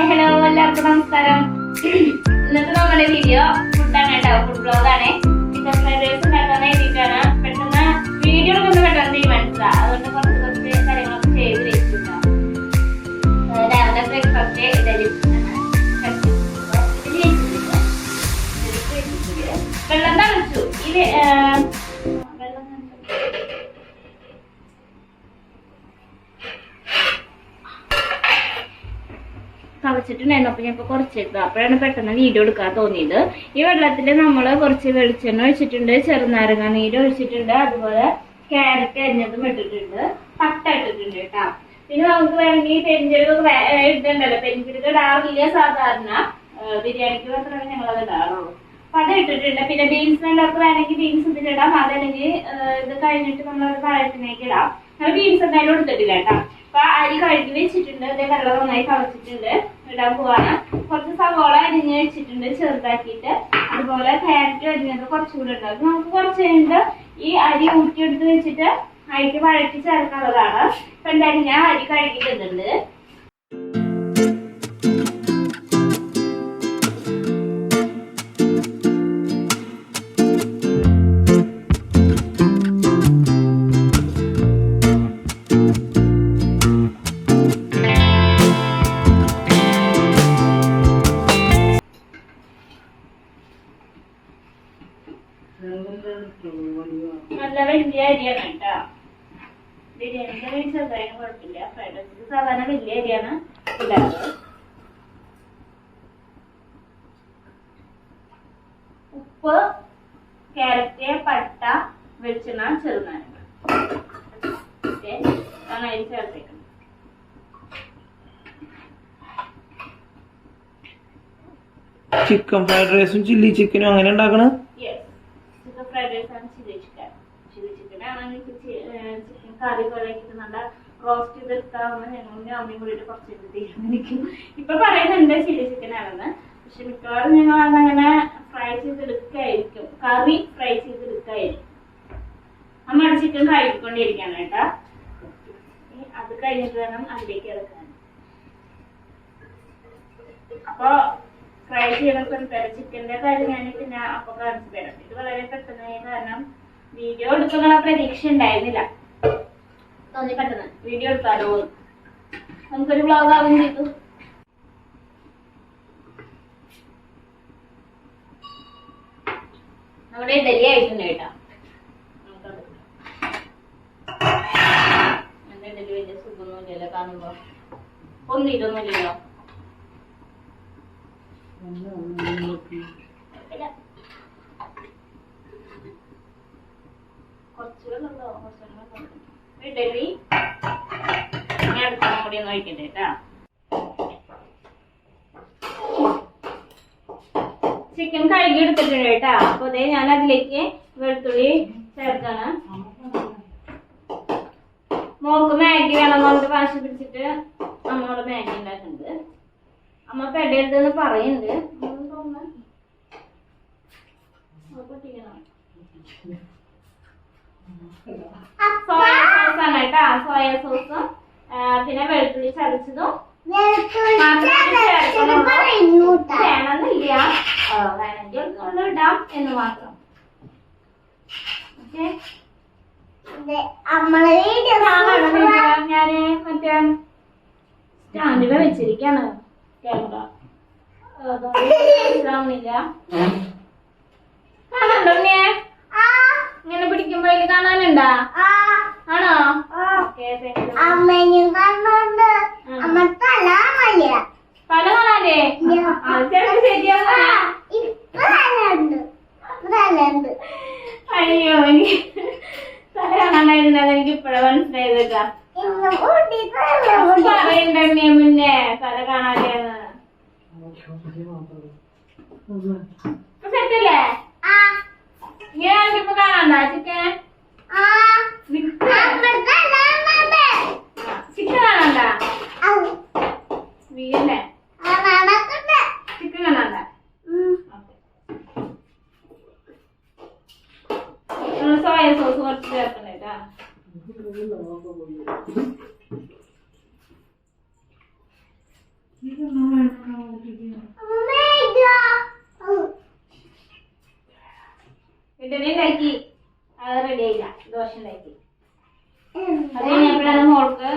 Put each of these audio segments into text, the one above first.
Hi hello എല്ലാവർക്കും നമസ്കാരം. ഇന്നത്തെ നമ്മുടെ വീഡിയോ ഫുഡാണ് കേട്ടോ ഫുഡ് ബ്ലോഗാണ് ചിക്കൻ ഫ്രൈഡ് റൈസ് ഉണ്ടാക്കാൻ വേണ്ടിയിട്ടാണ് പെട്ടെന്ന് വീഡിയോ കൊണ്ട് പെട്ടെന്ന് തീരുമാനിച്ചതാ. അതുകൊണ്ട് കുറച്ച് കുറച്ച് കാര്യങ്ങളൊക്കെ ചെയ്ത് വെച്ചിട്ടാണ്. രാവിലെ ബ്രേക്ക്ഫാസ്റ്റ് ഇഡലി വെള്ളം തളിച്ചു. ഇത് ആ, വെള്ളം തളിച്ചു തളിച്ചിട്ടുണ്ടായിരുന്നു അപ്പൊ ഞാൻ ഇപ്പൊ കുറച്ചെടുത്തു അപ്പോഴാണ് പെട്ടെന്ന് വീഡിയോ എടുക്കാൻ തോന്നിയത്. ഈ വെള്ളത്തിൽ നമ്മൾ കുറച്ച് വെളിച്ചെണ്ണ ഒഴിച്ചിട്ടുണ്ട്. ചെറുനാരങ്ങ നീര് ഒഴിച്ചിട്ടുണ്ട്. അതുപോലെ ക്യാരറ്റ് അരിഞ്ഞതും ഇട്ടിട്ടുണ്ട്. പട്ട ഇട്ടിട്ടുണ്ട് കേട്ടോ. പിന്നെ നമുക്ക് വേണമെങ്കിൽ പെരിഞ്ചീരകം ഇടണ്ടല്ലോ. പെരിഞ്ചീരകം ഇടാറില്ല. സാധാരണ ബിരിയാണിക്ക് മാത്രമേ ഞങ്ങൾ അത് ഇടാറുള്ളൂ. അപ്പൊ അത് ഇട്ടിട്ടുണ്ട്. പിന്നെ ബീൻസ് വേണ്ടവർക്ക് വേണമെങ്കിൽ ബീൻസ് ഇതിലിടാം. അതല്ലെങ്കിൽ ഇത് കഴിഞ്ഞിട്ട് നമ്മൾ പായസത്തിലേക്ക് ഇടാം. നമ്മൾ ബീൻസ് എന്തായാലും എടുത്തിട്ടില്ല കേട്ടോ. അപ്പൊ അരി കഴുകി വെച്ചിട്ടുണ്ട്. അതേ വെള്ളം നന്നായി കളച്ചിട്ടുണ്ട് ഇടാൻ പോവാണ്. കുറച്ച് സവോള അരിഞ്ഞ് വെച്ചിട്ടുണ്ട് ചെറുതാക്കിയിട്ട്. അതുപോലെ ക്യാരറ്റ് അരിഞ്ഞത് കുറച്ചുകൂടെ ഉണ്ട്. അത് നമുക്ക് കുറച്ച് കഴിഞ്ഞിട്ട് ഈ അരി ഊറ്റിയെടുത്ത് വെച്ചിട്ട് അരിക്ക് വഴറ്റി ചേർക്കാനുള്ളതാണ്. ഇപ്പൊ എന്തായാലും ഞാൻ അരി കഴുകിയിട്ടുണ്ട് വലിയ അരിയാണ് കേട്ടോ. ബിരിയാണിന്റെ വേണ്ടി ചെറുതായാലും കുഴപ്പമില്ല. ഫ്രൈഡ് സാധാരണ വലിയ അരിയാണ് ഇടാറ്. ഉപ്പ് ക്യാരറ്റ് പട്ട വെളിച്ചെണ്ണ ചെറുനാരങ്ങ. നന്നായി ചേർത്തേക്കണം ചിക്കൻ ഫ്രൈഡ് റൈസും ചില്ലി ചിക്കനും അങ്ങനെ ഉണ്ടാക്കണ? ചിക്കൻ ഫ്രൈഡ് റൈസ് ആണ് ചില്ലി ചിക്കൻ ചില്ലി ചിക്കൻ ആണെങ്കിൽ ചിക്കൻ കറി നല്ല റോസ്റ്റ് ചെയ്തെടുക്കാവുന്ന ഞങ്ങളും അമ്മയും കൂടിയിട്ട് കുറച്ച് ഇത് തീരുമാനിക്കും ഇപ്പൊ പറയുന്നുണ്ട് ചില്ലി ചിക്കൻ ആണെന്ന്. പക്ഷെ മിക്കവാറും ഞങ്ങൾ അങ്ങനെ ഫ്രൈ ചെയ്തെടുക്കായിരിക്കും. കറി ഫ്രൈ ചെയ്തെടുക്കായിരിക്കും. അമ്മ ചിക്കൻ കഴുകിക്കൊണ്ടിരിക്കാണ് കേട്ടാ. കേട്ടോ അത് കഴിഞ്ഞിട്ട് വേണം അതിലേക്ക് ഇറക്കാൻ. അപ്പൊ ഫ്രൈ ചെയ്യണ ചിക്കന്റെ കാര്യം ഞാൻ പിന്നെ അപ്പൊ കാണിച്ചു തരാം. ഇത് വളരെ പെട്ടെന്ന് കാരണം വീഡിയോ എടുക്കുന്ന പ്രതീക്ഷ ഉണ്ടായിരുന്നില്ല. തോന്നി പെട്ടെന്ന് വീഡിയോ എടുക്കാലോ നമുക്കൊരു വ്ളോഗ് ആവും ചെയ്തു. നമ്മുടെ ഇഡലി ആയിട്ടുണ്ട് കേട്ടോ. എന്റെ ഇഡലി വലിയ സുഖമൊന്നുമില്ലല്ലോ കാണുമ്പോ. ഒന്നും ഇതൊന്നുമില്ലല്ലോ. കുഴപ്പമില്ല. കുറച്ച് വെള്ളമുണ്ടോ? കുറച്ച് വെള്ളം മതി. ഇഡലി ഞാൻ അടുത്ത കൂടി ചിക്കൻ കഴുകി എടുത്തിട്ടുണ്ട് കേട്ടാ. അപ്പൊ അതേ ഞാൻ അതിലേക്ക് വെളുത്തുള്ളി ചേർക്കാണ്. മോക്ക് മാഗി വേണം കൊണ്ട് വാശി പിടിച്ചിട്ട് അമ്മയോട് മാഗി ഉണ്ടാക്കുന്നുണ്ട്. അമ്മ പെടരുതെന്ന് പറയുന്നുണ്ട്. തോന്നുന്നു. സോയ സോസ് ആണ് കേട്ടാ സോയ സോസും. പിന്നെ വെളുത്തുള്ളി ചതച്ചതും. വേണമെന്നില്ല. വേണമെങ്കിൽ ഒന്ന് ഇടാം എന്ന് മാത്രം. ഓക്കെ. ഞാൻ മറ്റേ സ്റ്റാൻഡിൽ വെച്ചിരിക്കാണ്. ക്യാമറ മനസ്സിലാവുന്നില്ല കാണണ്ടോ ഇങ്ങനെ പിടിക്കുമ്പോ അതിൽ കാണാനുണ്ടാ? ആണോ? പല കാണാനേ? അയ്യോ എനിക്ക് തല കാണാനായിരുന്നത് എനിക്ക് ഇപ്പഴാ മനസ്സിലായത് പറയണ്ടേ മുന്നേ തല ഇപ്പൊ സെറ്റല്ലേ ആ ഇങ്ങനെ ഇപ്പൊ കാണാണ്ട ചിക്കൻ ആ അമ്മ തല മണ്ടേ ചിക്കൻ കാണാണ്ട ഔ വീയല്ലേ ആ നടക്കട്ടെ ചിക്കൻ കാണാണ്ട ഉം സോയ സോസ് കുറച്ച് ചേർക്കണേ കേട്ടാ ഇഡലി ഉണ്ടാക്കി അത് റെഡി ആയില്ല. ദോശ ഉണ്ടാക്കി. അത് കഴിഞ്ഞപ്പോഴാണ് മോൾക്ക്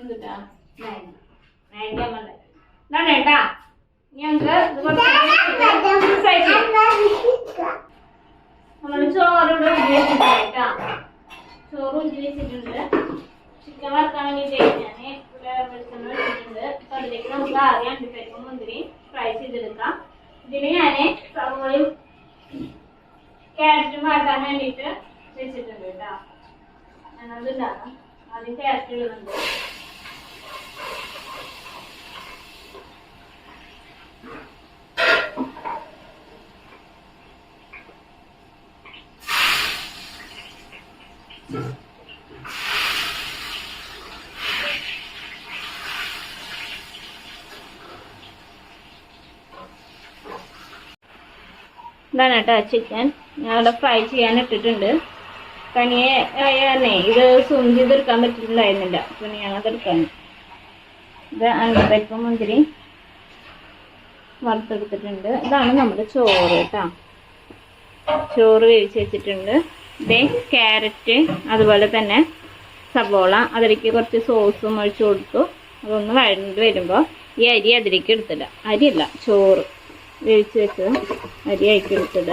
എന്തുട്ടാ? മാഗി. മാഗി അമ്മ ഇതാണ് കേട്ടാ ഞങ്ങൾക്ക് നമ്മൾ ചോറോട് ഉജ്ജി വെച്ചിട്ടുണ്ട് ചോറ് വെച്ചിട്ടുണ്ട്. ചിക്കൻ വറുക്കാൻ വേണ്ടിയിട്ട് ഞാൻ വെളിച്ചെണ്ണ വെച്ചിട്ടുണ്ട്. അപ്പൊ അതിലേക്ക് നമുക്ക് ആദ്യം അണ്ടിപ്പരിപ്പും മുന്തിരി ഫ്രൈ ചെയ്തെടുക്കാം. ഇതിന് ഞാൻ സവോളയും ക്യാരറ്റും വാട്ടാൻ വേണ്ടിയിട്ട് വെച്ചിട്ടുണ്ട് കേട്ടോ. ഞാനത് ഉണ്ടാക്കാം ആദ്യം ക്യാരറ്റ് ഇടുന്നുണ്ട്. ഇതാണ് കേട്ടോ ചിക്കൻ ഞാൻ അവിടെ ഫ്രൈ ചെയ്യാൻ ഇട്ടിട്ടുണ്ട് തനിയെ ആയാലേ ഇത് സൂം ചെയ്തെടുക്കാൻ പറ്റിയിട്ടുണ്ടായിരുന്നില്ല. പിന്നെ ഞാനത് എടുക്കാൻ ഇത് അണ്ടിപ്പരിപ്പ് മുന്തിരി വറുത്തെടുത്തിട്ടുണ്ട്. ഇതാണ് നമ്മുടെ ചോറ് കേട്ടോ. ചോറ് വേവിച്ച് വെച്ചിട്ടുണ്ട്. ഇതേ ക്യാരറ്റ് അതുപോലെ തന്നെ സബോള അതിലേക്ക് കുറച്ച് സോസും ഒഴിച്ചു കൊടുത്തു. അതൊന്ന് വഴണ്ട് വരുമ്പോൾ ഈ അരി അതിലേക്ക് എടുത്തില്ല അരിയല്ല ചോറ്. വേവിച്ച് വെച്ച് അരി അയക്കി എടുത്തിടുക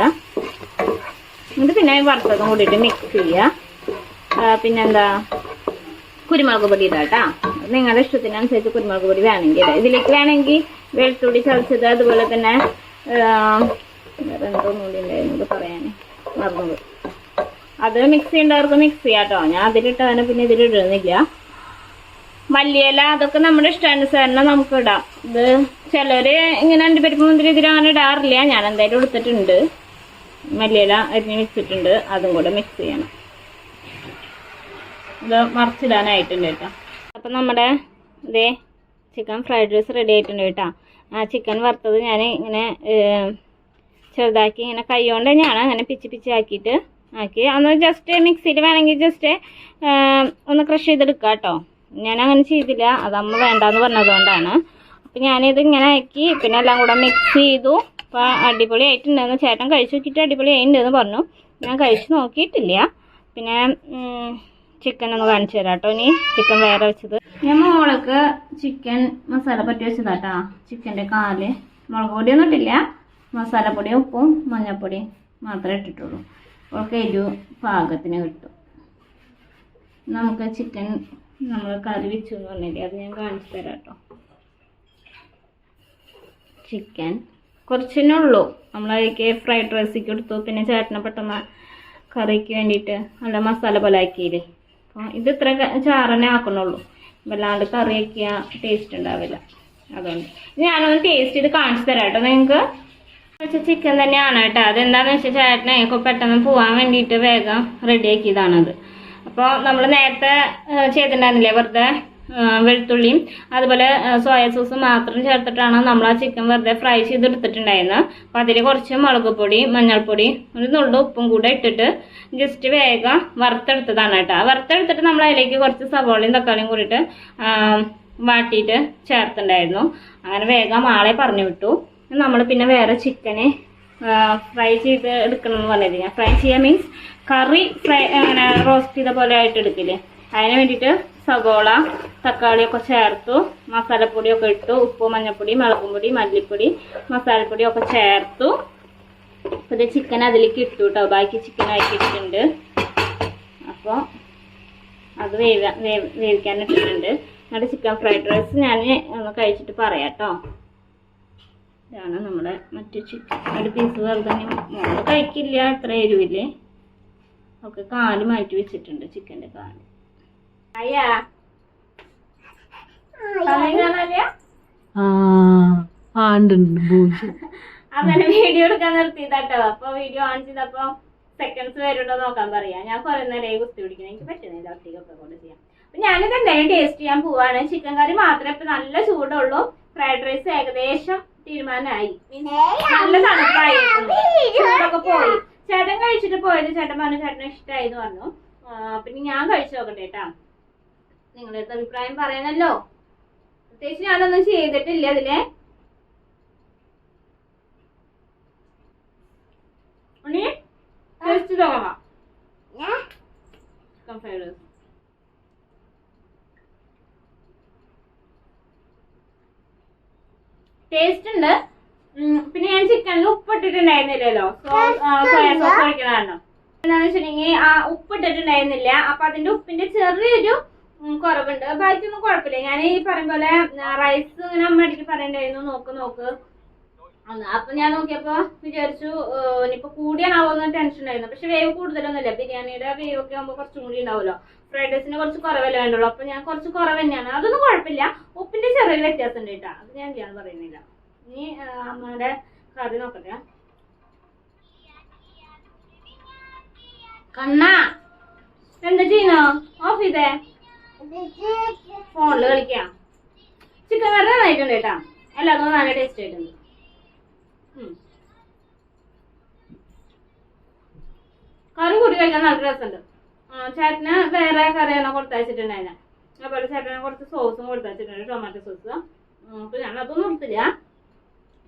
എന്നിട്ട് പിന്നെ വറുത്തതും കൂടിയിട്ട് മിക്സ് ചെയ്യുക പിന്നെന്താ? കുരുമുളക് പൊടി ഇടാട്ടാ നിങ്ങളുടെ ഇഷ്ടത്തിനനുസരിച്ച് കുരുമുളക് പൊടി വേണമെങ്കിൽ. ഇതിലേക്ക് വേണമെങ്കിൽ വെളുത്തുള്ളി ചതച്ചത് അതുപോലെ തന്നെ രണ്ടോ വേറെ ഉണ്ടായിരുന്നു പറയാൻ. മറന്നുപോയി. അത് മിക്സ് ചെയ്യേണ്ടവർക്ക് മിക്സ് ചെയ്യാട്ടോ. ഞാൻ അതിലിട്ടാണ് പിന്നെ ഇതിലിടുന്നില്ല. മല്ലിയില അതൊക്കെ നമ്മുടെ ഇഷ്ടാനുസരണം നമുക്ക് ഇടാം ഇത് ചിലര് ഇങ്ങനെ അണ്ടിപ്പരിപ്പ് മുന്തിരി ഇതിൽ അങ്ങനെ ഇടാറില്ല. ഞാൻ എന്തായാലും എടുത്തിട്ടുണ്ട്. മല്ലിയില അരിഞ്ഞ് വെച്ചിട്ടുണ്ട്. അതും കൂടെ മിക്സ് ചെയ്യണം. ഇത് മറച്ചിടാനായിട്ടുണ്ട് കേട്ടോ. അപ്പം നമ്മുടെ ഇതേ ചിക്കൻ ഫ്രൈഡ് റൈസ് റെഡി ആയിട്ടുണ്ട് കേട്ടോ. ആ ചിക്കൻ വറുത്തത് ഞാൻ ഇങ്ങനെ ചെറുതാക്കി ഇങ്ങനെ കൈ കൊണ്ട് തന്നെയാണ് അങ്ങനെ പിച്ച് പിച്ച് ആക്കിയിട്ട് ആക്കി. അന്ന് ജസ്റ്റ് മിക്സിയിൽ വേണമെങ്കിൽ ജസ്റ്റ് ഒന്ന് ക്രഷ് ചെയ്തെടുക്കാം കേട്ടോ. ഞാൻ അങ്ങനെ ചെയ്തില്ല. അത് അമ്മ വേണ്ടാന്ന് പറഞ്ഞതുകൊണ്ടാണ്. അപ്പം ഞാനിത് ഇങ്ങനെ ആക്കി പിന്നെ എല്ലാം കൂടെ മിക്സ് ചെയ്തു. അപ്പം അടിപൊളി ആയിട്ടുണ്ടെന്ന് ചേട്ടൻ കഴിച്ചു നോക്കിയിട്ട് അടിപൊളി ആയിട്ടുണ്ടെന്ന് പറഞ്ഞു. ഞാൻ കഴിച്ചു നോക്കിയിട്ടില്ല. പിന്നെ ചിക്കൻ ഒന്ന് കാണിച്ചു തരാം കേട്ടോ ഇനി. ചിക്കൻ വേറെ വെച്ചത്. ഞാൻ മോൾക്ക് ചിക്കൻ മസാല പറ്റി വെച്ചതാട്ടാ ചിക്കന്റെ കാൽ. മുളക് പൊടിയൊന്നും ഇട്ടില്ല. മസാലപ്പൊടി ഉപ്പും മഞ്ഞൾപ്പൊടി മാത്രമേ ഇട്ടിട്ടുള്ളൂ. അവൾക്ക് എരിവ് പാകത്തിന് കിട്ടും. നമുക്ക് ചിക്കൻ നമ്മൾ കറി വെച്ചു എന്ന് പറഞ്ഞില്ലേ? അത് ഞാൻ കാണിച്ചു തരാം കേട്ടോ. ചിക്കൻ കുറച്ചേ ഉള്ളൂ. നമ്മൾ അതിലേക്ക് ഫ്രൈഡ് റൈസിക്ക് എടുത്തു. പിന്നെ ചേട്ടനെ പെട്ടെന്ന് കറിക്ക് വേണ്ടിയിട്ട് നല്ല മസാല പോലെ ആക്കിയില്ലേ? അപ്പോൾ ഇത് ഇത്ര ചാറനെ ആക്കണുള്ളൂ വല്ലാണ്ട് കറി വയ്ക്കുക ടേസ്റ്റ് ഉണ്ടാവില്ല. അതുകൊണ്ട്. ഞാനൊന്ന് ടേസ്റ്റ് ചെയ്ത് കാണിച്ചു തരാം കേട്ടോ നിങ്ങൾക്ക് വെച്ച ചിക്കൻ തന്നെയാണ് കേട്ടോ. അതെന്താണെന്ന് വെച്ചാൽ ചേട്ടനെ പെട്ടെന്ന് പോകാൻ വേണ്ടിയിട്ട് വേഗം റെഡിയാക്കിയതാണത് അപ്പോൾ നമ്മൾ നേരത്തെ ചെയ്തിട്ടുണ്ടായിരുന്നില്ലേ വെറുതെ വെളുത്തുള്ളിയും അതുപോലെ സോയ സോസ് മാത്രം ചേർത്തിട്ടാണ് നമ്മൾ ആ ചിക്കൻ വെറുതെ ഫ്രൈ ചെയ്തെടുത്തിട്ടുണ്ടായിരുന്നത് അപ്പോൾ അതിൽ കുറച്ച് മുളക് പൊടി മഞ്ഞൾപ്പൊടി ഒരു നുള്ളു ഉപ്പും കൂടെ ഇട്ടിട്ട് ജസ്റ്റ് വേഗം വറുത്തെടുത്തതാണ് കേട്ടോ. വറുത്തെടുത്തിട്ട് നമ്മൾ അതിലേക്ക് കുറച്ച് സവോളയും തക്കാളിയും കൂടിയിട്ട് വാട്ടിയിട്ട് ചേർത്തിട്ടുണ്ടായിരുന്നു. അങ്ങനെ വേഗം ആളെ പറഞ്ഞു വിട്ടു. നമ്മൾ പിന്നെ വേറെ ചിക്കന് ഫ്രൈ ചെയ്ത് എടുക്കണം എന്ന് പറഞ്ഞത് ഞാൻ ഫ്രൈ ചെയ്യാൻ മീൻസ് കറി ഫ്രൈ അങ്ങനെ റോസ്റ്റ് ചെയ്ത പോലെ ആയിട്ട് എടുക്കില്ലേ? അതിന് വേണ്ടിയിട്ട് സവോള തക്കാളിയൊക്കെ ചേർത്തു. മസാലപ്പൊടിയൊക്കെ ഇട്ടു. ഉപ്പ് മഞ്ഞൾപ്പൊടി മുളകും പൊടി മല്ലിപ്പൊടി മസാലപ്പൊടിയൊക്കെ ചേർത്തു. പിന്നെ ചിക്കൻ അതിലേക്ക് ഇട്ടു കേട്ടോ ബാക്കി ചിക്കൻ ആക്കിയിട്ടുണ്ട് അപ്പോൾ അത് വേവ് വേവിക്കാൻ ഇട്ടിട്ടുണ്ട്. എന്നിട്ട് ചിക്കൻ ഫ്രൈഡ് റൈസ് ഞാൻ ഒന്ന് കഴിച്ചിട്ട് പറയാം കേട്ടോ ഇതാണ് നമ്മുടെ മറ്റു ചിക്കൻ ഒരു പീസ് വെറുതെ മോൾ കഴിക്കില്ല അത്ര എരിവില്ലേ? ഒക്കെ കാൽ മാറ്റി വെച്ചിട്ടുണ്ട് ചിക്കന്റെ കാൽ. അയ്യാ അങ്ങനെ വീഡിയോ എടുക്കാൻ നിർത്തിയതാട്ടോ. അപ്പൊ വീഡിയോ ഓൺ ചെയ്തപ്പോ സെക്കൻഡ്സ് വരുണ്ടോ നോക്കാൻ പറയാ. ഞാൻ കുറെ നേരം കുത്തി പിടിക്കണം എനിക്ക് പറ്റുന്നില്ല ഒറ്റയ്ക്കൊക്കെ കൊണ്ട് ചെയ്യാം. ഞാനിത് എന്തായാലും ടേസ്റ്റ് ചെയ്യാൻ പോവാണ്. ചിക്കൻ കറി മാത്രമേ ഇപ്പൊ നല്ല ചൂടുള്ളൂ. ഫ്രൈഡ് റൈസ് ഏകദേശം തീരുമാനമായി. നല്ല തണുപ്പായിരുന്നു ചൂടൊക്കെ പോയി. ചേട്ടൻ കഴിച്ചിട്ട് പോയത് ചേട്ടൻ പറഞ്ഞു ചേട്ടന് ഇഷ്ടമായി എന്ന് പറഞ്ഞു പിന്നെ ഞാൻ കഴിച്ചു നോക്കട്ടെ കേട്ടാ നിങ്ങളുടെ അടുത്ത് അഭിപ്രായം പറയണല്ലോ. പ്രത്യേകിച്ച് ഞാനൊന്നും ചെയ്തിട്ടില്ല അതിലെ ഉണ്ണി കഴിച്ചു നോക്കാം ഫ്രൈഡ് റൈസ് ടേസ്റ്റ് ഉണ്ട്. പിന്നെ ഞാൻ ചിക്കനിൽ ഉപ്പിട്ടിട്ടുണ്ടായിരുന്നില്ലല്ലോ. സോയാ സോസ് കഴിക്കണതാണ് എന്താണെന്ന് വെച്ചിട്ടുണ്ടെങ്കിൽ ആ ഉപ്പിട്ടിട്ടുണ്ടായിരുന്നില്ല. അപ്പൊ അതിന്റെ ഉപ്പിന്റെ ചെറിയൊരു കുറവുണ്ട്. ബാക്കിയൊന്നും കുഴപ്പമില്ല. ഞാൻ ഈ പറയുമ്പോലെ പോലെ റൈസ് ഇങ്ങനെ അമ്മ അടിക്ക് പറയണ്ടായിരുന്നു. നോക്ക് നോക്ക്. അപ്പൊ ഞാൻ നോക്കിയപ്പോ വിചാരിച്ചു ഇനിയിപ്പോ കൂടിയാണാവോന്ന് ടെൻഷൻ ഉണ്ടായിരുന്നു പക്ഷെ വേവ് കൂടുതലൊന്നുമില്ല. ബിരിയാണിയുടെ വേവ് ഒക്കെ ആകുമ്പോൾ കുറച്ചും കൂടി ഉണ്ടാവുമല്ലോ. ഫ്രൈഡ് റൈസിന് കുറച്ച് കുറവല്ലേ വേണ്ടുള്ളൂ. അപ്പൊ ഞാൻ കുറച്ച് കുറവ് തന്നെയാണ്. അതൊന്നും കുഴപ്പമില്ല. ഉപ്പിന്റെ ചെറിയൊരു വ്യത്യാസം ഉണ്ട് കേട്ടോ. അത് ഞാൻ ചെയ്യാൻ പറയുന്നില്ല. ഇനി അമ്മയുടെ കറി നോക്കട്ടെ. കണ്ണാ എന്താ ചെയ്യുന്നോ? ഓഫ് ചെയ്തേ. ഫോണിൽ കളിക്കാം. ചിക്കൻ കറി നന്നായിട്ടുണ്ട് കേട്ടാ. എല്ലാതും നല്ല ടേസ്റ്റ് ആയിട്ടുണ്ട്. കറി കൂടി കഴിക്കാൻ നല്ല രസമുണ്ട്. ചേട്ടന് വേറെ കറിയാണ് കൊടുത്തയച്ചിട്ടുണ്ടായിരുന്നെ അതുപോലെ ചേട്ടന് കുറച്ച് സോസും കൊടുത്തയച്ചിട്ടുണ്ട് ടൊമാറ്റോ സോസ് അപ്പൊ ഞാൻ അതൊന്നും കൊടുത്തില്ല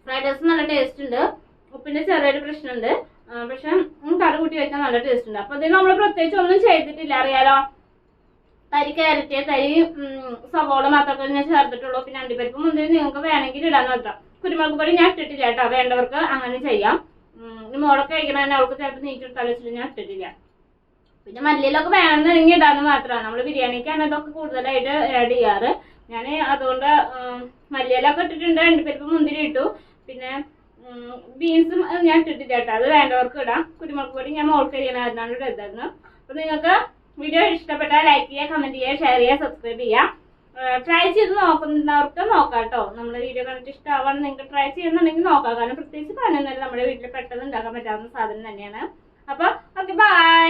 ഫ്രൈഡ് റൈസ് നല്ല ടേസ്റ്റ് ഉണ്ട്. ഉപ്പിന്റെ ചെറിയൊരു പ്രശ്നമുണ്ട്. പക്ഷെ കറി കൂട്ടി കഴിക്കാൻ നല്ല ടേസ്റ്റ് ഉണ്ട്. അപ്പൊ ഇതിന് നമ്മൾ പ്രത്യേകിച്ച് ഒന്നും ചെയ്തിട്ടില്ല അറിയാലോ? തരി ക്യാരറ്റ് തരി സവോള മാത്രമേ ഞാൻ ചേർത്തിട്ടുള്ളൂ. പിന്നെ അണ്ടിപ്പരിപ്പ് മുന്തിരി നിങ്ങൾക്ക് വേണമെങ്കിൽ ഇടാൻ മാത്രം കുരുമുളക് പൊടി ഞാൻ ഇട്ടിട്ടില്ല കേട്ടോ. വേണ്ടവർക്ക് അങ്ങനെ ചെയ്യാം. മോളൊക്കെ കഴിക്കണ അവൾക്ക് ചിലപ്പോൾ നീക്കിട്ടാൽ വെച്ചിട്ട് ഞാൻ ഇട്ടിട്ടില്ല. പിന്നെ മല്ലിയിലൊക്കെ വേണമെന്നുണ്ടെങ്കിൽ ഇടാന്ന് മാത്രമാണ്. നമ്മൾ ബിരിയാണിക്കാണ് ഇതൊക്കെ കൂടുതലായിട്ട് ആഡ് ചെയ്യാറ്. ഞാൻ അതുകൊണ്ട് മല്ലിയിലൊക്കെ ഇട്ടിട്ടുണ്ട്. അണ്ടിപ്പരിപ്പ് മുന്തിരി ഇട്ടു. പിന്നെ ബീൻസും ഞാൻ ഇട്ടിട്ടില്ല കേട്ടോ. അത് വേണ്ടവർക്ക് ഇടാം. കുരുമുളക് പൊടി ഞാൻ മോൾക്ക് കഴിയണമായിരുന്നു ഇതായിരുന്നു അപ്പൊ നിങ്ങൾക്ക് വീഡിയോ ഇഷ്ടപ്പെട്ടാൽ ലൈക്ക് ചെയ്യുക കമന്റ് ചെയ്യുക ഷെയർ ചെയ്യുക സബ്സ്ക്രൈബ് ചെയ്യുക. ട്രൈ ചെയ്ത് നോക്കുന്നവർക്ക് നോക്കാം കേട്ടോ നമ്മുടെ വീഡിയോ കണ്ടിട്ട് ഇഷ്ടമാവാണ് നിങ്ങൾക്ക് ട്രൈ ചെയ്യുന്നുണ്ടെങ്കിൽ നോക്കാം. കാരണം പ്രത്യേകിച്ച് പറഞ്ഞൊന്നുമില്ല നമ്മുടെ വീട്ടിൽ പെട്ടെന്ന് ഉണ്ടാക്കാൻ പറ്റാവുന്ന സാധനം തന്നെയാണ്. അപ്പൊ ഓക്കെ ബൈ